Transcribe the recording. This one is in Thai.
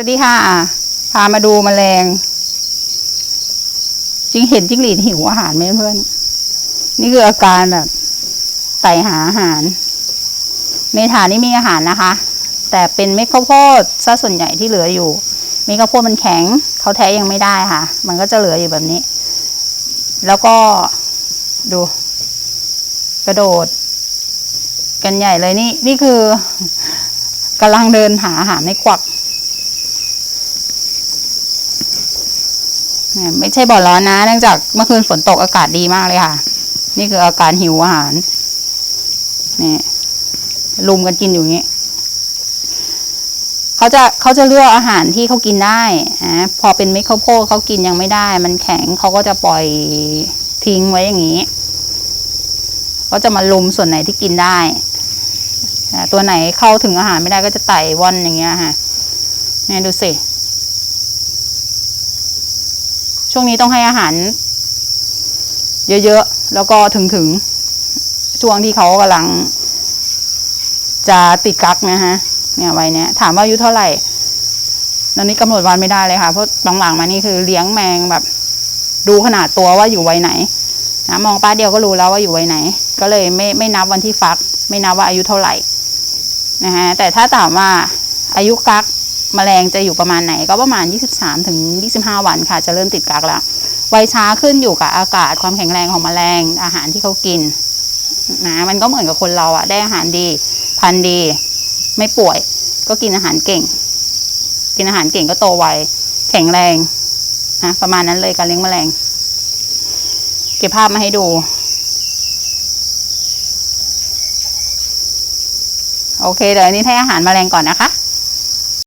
สวัสดีค่ะ พามาดูแมลงจิงเห็นจิ้งหรีดหิวอาหารไหมเพื่อน นี่คืออาการแบบไต่หาอาหาร เมถานี่มีอาหารนะคะ แต่เป็นเม็ดข้าวโพดซะส่วนใหญ่ที่เหลืออยู่เม็ดข้าวโพดมันแข็งเขาแท้ยังไม่ได้ค่ะ มันก็จะเหลืออยู่แบบนี้ แล้วก็ดู กระโดด กันใหญ่เลยนี่ นี่คือกำลังเดินหาอาหารในควัก เนี่ย ไม่ใช่บ่อร้อนนะ เนื่องจากเมื่อคืนฝนตกอากาศดีมากเลยค่ะ นี่คืออาการหิวอาหารนี่ลุมกันกินอยู่อย่างนี้เขาจะเขาจะเลือกอาหารที่เขากินได้อะพอเป็นเม็ดข้าวโพดเขากินยังไม่ได้ มันแข็งเขาก็จะปล่อยทิ้งไว้อย่างนี้ก็จะมาลุมส่วนไหนที่กินได้ตัวไหนเข้าถึงอาหารไม่ได้ก็จะไต่ว่อนอย่างเงี้ยค่ะนี่ดูสิ ช่วงนี้ต้องให้อาหาร เยอะๆ แล้วก็ถึงๆช่วงที่เขากำลัง จะติดกักนะฮะ เนี่ยวัยเนี้ย ถามว่าอายุเท่าไหร่ตอนนี้กำหนดวันไม่ได้เลยค่ะเพราะหลังๆมานี่คือเลี้ยงแมงแบบ ดูขนาดตัวว่าอยู่วัยไหนนะมองป้าเดียวก็รู้แล้วว่าอยู่วัยไหน ก็เลยไม่ไม่นับวันที่ฟัก ไม่นับว่าอายุเท่าไหร่นะฮะแต่ถ้าถามว่าอายุกัก แมลงจะอยู่ประมาณไหนก็ประมาณ 23ถึง25 วันค่ะ จะเริ่มติดกักแล้วไวช้าขึ้นอยู่กับอากาศความแข็งแรงของแมลงอาหารที่เขากินนะมันก็เหมือนกับคนเราอะได้อาหารดี พันดี ไม่ป่วย ก็กินอาหารเก่ง กินอาหารเก่งก็โตไวแข็งแรงนะประมาณนั้นเลยการเลี้ยงแมลง เก็บภาพมาให้ดู โอเคเดี๋ยวนี้ให้อาหารแมลงก่อนนะคะ